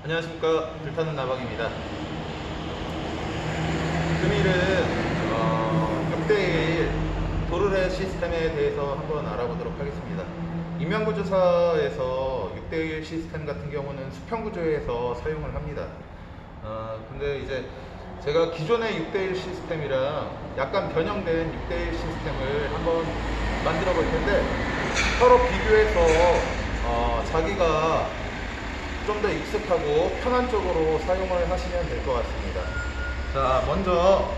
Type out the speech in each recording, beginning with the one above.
안녕하십니까 불타는 나방입니다. 금일은 어, 6대1 도르래 시스템에 대해서 한번 알아보도록 하겠습니다. 인명구조사에서 6대1 시스템 같은 경우는 수평구조에서 사용을 합니다. 어, 근데 이제 제가 기존의 6대1 시스템이랑 약간 변형된 6대1 시스템을 한번 만들어 볼 텐데 서로 비교해서 어, 자기가 좀 더 익숙하고 편한 쪽으로 사용을 하시면 될 것 같습니다. 자, 먼저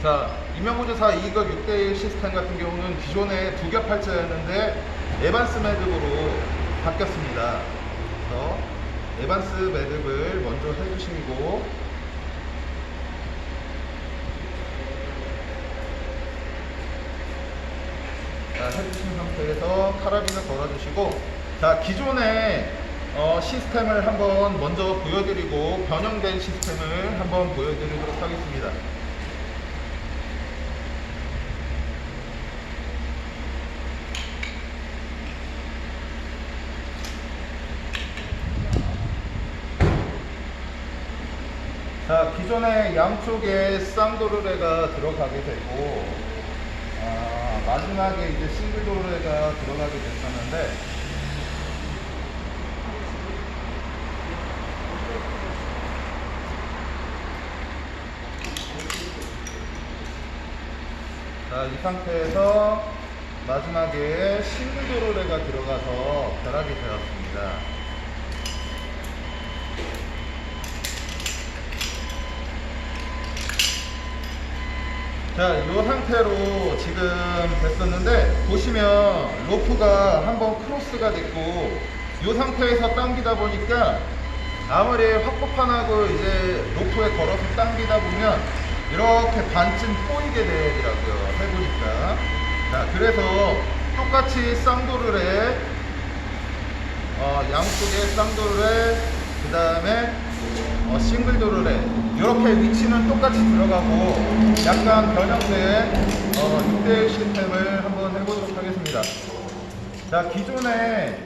자, 임명구조사 2급 6대1 시스템 같은 경우는 기존에 두 겹 팔자였는데 에반스 매듭으로 바뀌었습니다. 그래서 에반스 매듭을 먼저 해주시고 자, 해주신 상태에서 카라빈을 걸어주시고 자 기존의 어, 시스템을 한번 먼저 보여드리고 변형된 시스템을 한번 보여드리도록 하겠습니다. 자 기존의 양쪽에 쌍도르래가 들어가게 되고 아, 마지막에 이제 싱글 도르래가 들어가게 됐었는데 자, 이 상태에서 마지막에 싱글 도르래가 들어가서 결합이 되었습니다. 자, 이 상태로 지금 됐었는데 보시면 로프가 한번 크로스가 됐고 이 상태에서 당기다 보니까 아무리 확보판하고 이제 로프에 걸어서 당기다 보면 이렇게 반쯤 꼬이게 되더라고요. 그래서 똑같이 쌍도를 해. 어, 양쪽에 쌍도를 해. 그 다음에 어, 싱글 도르래 이렇게 위치는 똑같이 들어가고 약간 변형된 어, 6대1 시스템을 한번 해보도록 하겠습니다 자 기존에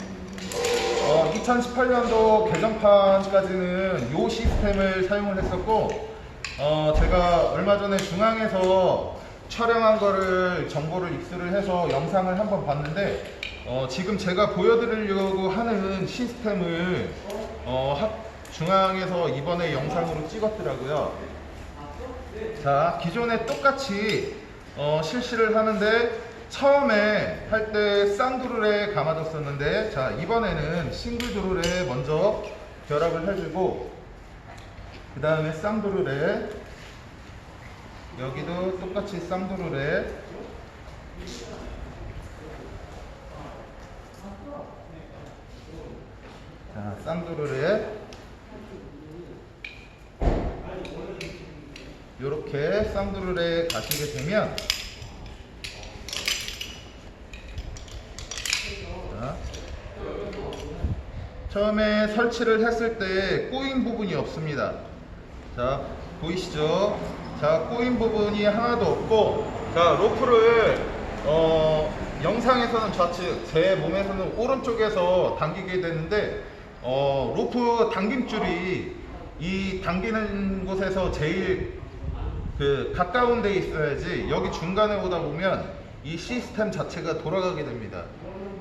어, 2018년도 개정판까지는 이 시스템을 사용을 했었고 어, 제가 얼마 전에 중앙에서 촬영한 거를 정보를 입수를 해서 영상을 한번 봤는데 어, 지금 제가 보여드리려고 하는 시스템을 어, 학- 중앙에서 이번에 영상으로 찍었더라고요. 자, 기존에 똑같이 어, 실시를 하는데 처음에 할 때 쌍도르래 감아줬었는데 자 이번에는 싱글 도르래 먼저 결합을 해주고 그 다음에 쌍도르래 여기도 똑같이 쌍도르래 자 쌍도르래 이렇게 쌍도르래 가시게 되면 자, 처음에 설치를 했을 때 꼬인 부분이 없습니다. 자, 보이시죠? 자, 꼬인 부분이 하나도 없고, 자, 로프를, 어, 영상에서는 좌측, 제 몸에서는 오른쪽에서 당기게 되는데, 어, 로프 당김줄이 이 당기는 곳에서 제일 그 가까운 데 있어야지 여기 중간에 오다 보면 이 시스템 자체가 돌아가게 됩니다.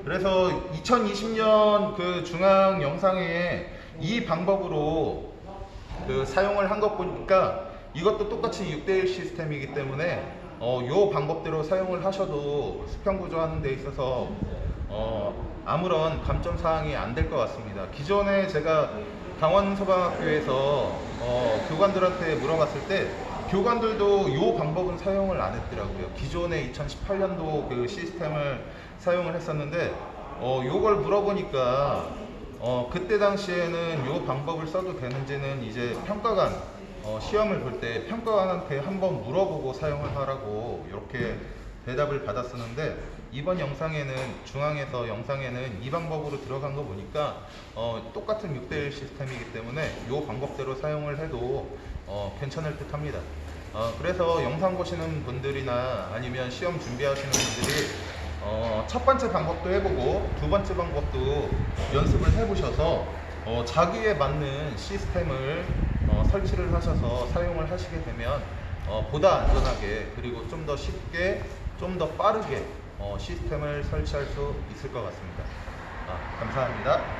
그래서 2020년 그 중앙 영상에 이 방법으로 그 사용을 한 것 보니까 이것도 똑같이 6대1 시스템이기 때문에 어, 요 방법대로 사용을 하셔도 수평 구조하는 데 있어서 어, 아무런 감점 사항이 안 될 것 같습니다. 기존에 제가 강원소방학교에서 어, 교관들한테 물어봤을 때 교관들도 요 방법은 사용을 안 했더라고요. 기존에 2018년도 그 시스템을 사용을 했었는데 어, 요걸 물어보니까 어, 그때 당시에는 요 방법을 써도 되는지는 이제 평가관 어, 시험을 볼 때 평가관한테 한번 물어보고 사용을 하라고 이렇게 대답을 받았었는데 이번 영상에는 중앙에서 영상에는 이 방법으로 들어간 거 보니까 어, 똑같은 6대1 시스템이기 때문에 이 방법대로 사용을 해도 어, 괜찮을 듯 합니다. 어, 그래서 영상 보시는 분들이나 아니면 시험 준비하시는 분들이 어, 첫 번째 방법도 해보고 두 번째 방법도 연습을 해보셔서 어, 자기에 맞는 시스템을 어, 설치를 하셔서 사용을 하시게 되면 어, 보다 안전하게 그리고 좀 더 쉽게 좀 더 빠르게 어, 시스템을 설치할 수 있을 것 같습니다. 아, 감사합니다.